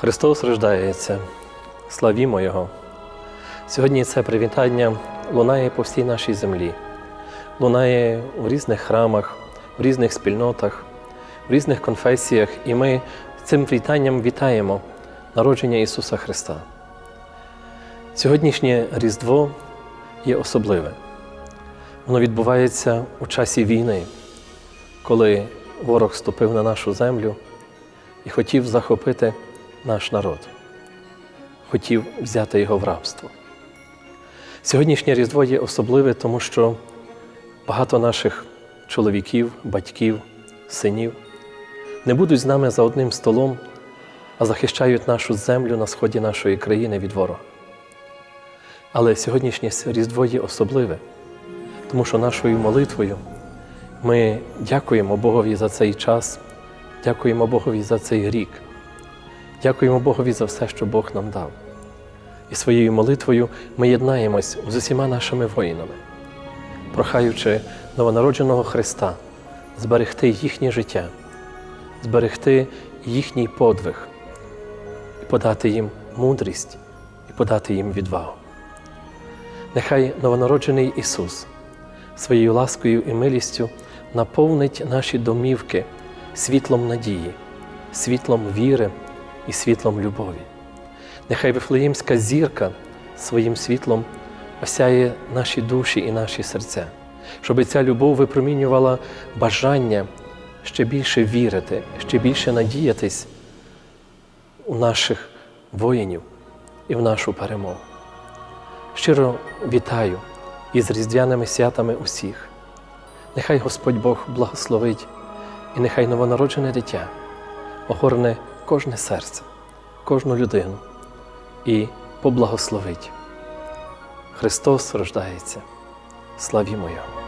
Христос рождається, славімо Його. Сьогодні це привітання лунає по всій нашій землі, лунає у різних храмах, у різних спільнотах, в різних конфесіях, і ми цим вітанням вітаємо народження Ісуса Христа. Сьогоднішнє Різдво є особливе. Воно відбувається у часі війни, коли ворог ступив на нашу землю і хотів захопити наш народ, хотів взяти його в рабство. Сьогоднішнє Різдво є особливе, тому що багато наших чоловіків, батьків, синів не будуть з нами за одним столом, а захищають нашу землю на сході нашої країни від ворога. Але сьогоднішнє Різдво є особливе, тому що нашою молитвою ми дякуємо Богові за цей час, дякуємо Богові за цей рік. Дякуємо Богові за все, що Бог нам дав. І своєю молитвою ми єднаємось з усіма нашими воїнами, прохаючи новонародженого Христа зберегти їхнє життя, зберегти їхній подвиг і подати їм мудрість і подати їм відвагу. Нехай новонароджений Ісус своєю ласкою і милістю наповнить наші домівки світлом надії, світлом віри і світлом любові. Нехай Вифлеємська зірка своїм світлом осяє наші душі і наші серця, щоб ця любов випромінювала бажання ще більше вірити, ще більше надіятись у наших воїнів і в нашу перемогу. Щиро вітаю із різдвяними святами усіх. Нехай Господь Бог благословить і нехай новонароджене дитя огорне кожне серце, кожну людину і поблагословить. Христос рождається. Славімо Його!